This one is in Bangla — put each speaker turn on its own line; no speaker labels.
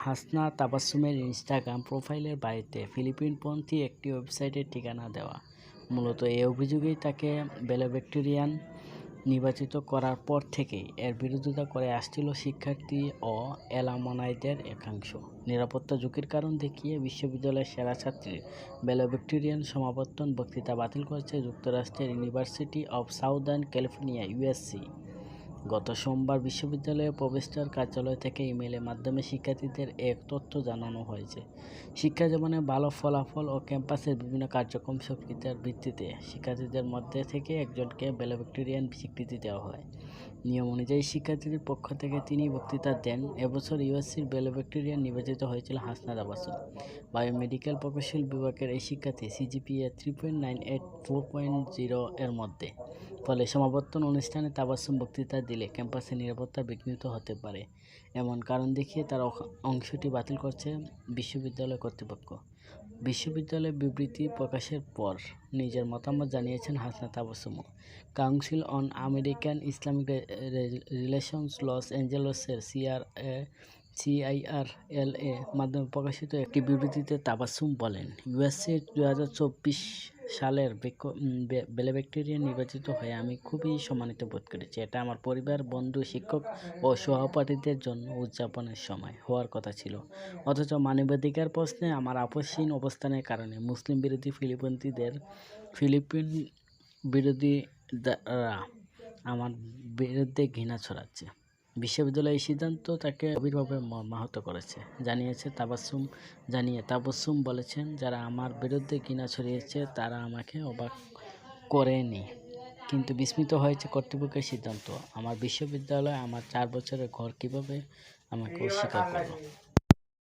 হাসনা তাবাসসুমের ইনস্টাগ্রাম প্রোফাইলের বাড়িতে ফিলিপিনপন্থী একটি ওয়েবসাইটের ঠিকানা দেওয়া। মূলত এই অভিযোগেই তাকে ভ্যালেডিক্টোরিয়ান নির্বাচিত করার পর থেকেই এর বিরোধিতা করে আসছিল শিক্ষার্থী ও এলামনাইদের একাংশ। নিরাপত্তা ঝুঁকির কারণ দেখিয়ে বিশ্ববিদ্যালয়ের সেরা ছাত্রীর ভ্যালেডিক্টোরিয়ান সমাবর্তন বক্তৃতা বাতিল করেছে যুক্তরাষ্ট্রের university of Southern California USC গত সোমবার বিশ্ববিদ্যালয়ের প্রবেশদ্বার কার্যালয় থেকে ইমেলের মাধ্যমে শিক্ষার্থীদের এক তথ্য জানানো হয়েছে। শিক্ষা জীবনে ভালো ফলাফল ও ক্যাম্পাসের বিভিন্ন কার্যক্রম স্বীকৃতির ভিত্তিতে শিক্ষার্থীদের মধ্যে থেকে একজনকে বেলোভিক্টোরিয়ান স্বীকৃতি দেওয়া হয়। নিয়ম অনুযায়ী শিক্ষার্থীদের পক্ষ থেকে তিনি বক্তৃতা দেন। এবছর ইউএসসির ভ্যালেডিক্টোরিয়ান নির্বাচিত হয়েছিল হাসনাত আবাসুল বায়োমেডিক্যাল প্রকৌশল বিভাগের এই শিক্ষার্থী CGPA three point nine eight four point zero এর মধ্যে। ফলে সমাবর্তন অনুষ্ঠানে তাবাসসুম বক্তৃতা দিলে ক্যাম্পাসের নিরাপত্তা বিঘ্নিত হতে পারে। এমন কারণ দেখিয়ে তার অংশটি বাতিল করছে বিশ্ববিদ্যালয় কর্তৃপক্ষ। বিশ্ববিদ্যালয় বিবৃতি প্রকাশের পর নিজের মতামত জানিয়েছেন Hasnat Tabassum council on American Islamic relations Los অ্যাঞ্জেলসের CR CIR L মাধ্যমে প্রকাশিত একটি বিবৃতিতে তাবাসুম বলেন ইউএসসি দু সালের বেলেব্যাক্টেরিয়ান নির্বাচিত হয়ে আমি খুবই সম্মানিত বোধ করেছি। এটা আমার পরিবার, বন্ধু, শিক্ষক ও সহপাঠীদের জন্য উদযাপনের সময় হওয়ার কথা ছিল। অথচ মানবাধিকার প্রশ্নে আমার আপসহীন অবস্থানের কারণে মুসলিম বিরোধী ফিলিপিনদের ফিলিপিন বিরোধী দ্বারা আমার বিরুদ্ধে ঘৃণা ছড়াচ্ছে। বিশ্ববিদ্যালয় এই সিদ্ধান্ত তাকে গভীরভাবে মাহত করেছে। জানিয়েছে তাবাসুম জানিয়ে তাবাসুম বলেছেন, যারা আমার বিরুদ্ধে কিনা ছড়িয়েছে, তারা আমাকে অবাক করেনি। কিন্তু বিস্মিত হয়েছে কর্তৃপক্ষের সিদ্ধান্ত। আমার বিশ্ববিদ্যালয় আমার চার বছরের ঘর কীভাবে আমাকে অস্বীকার করল?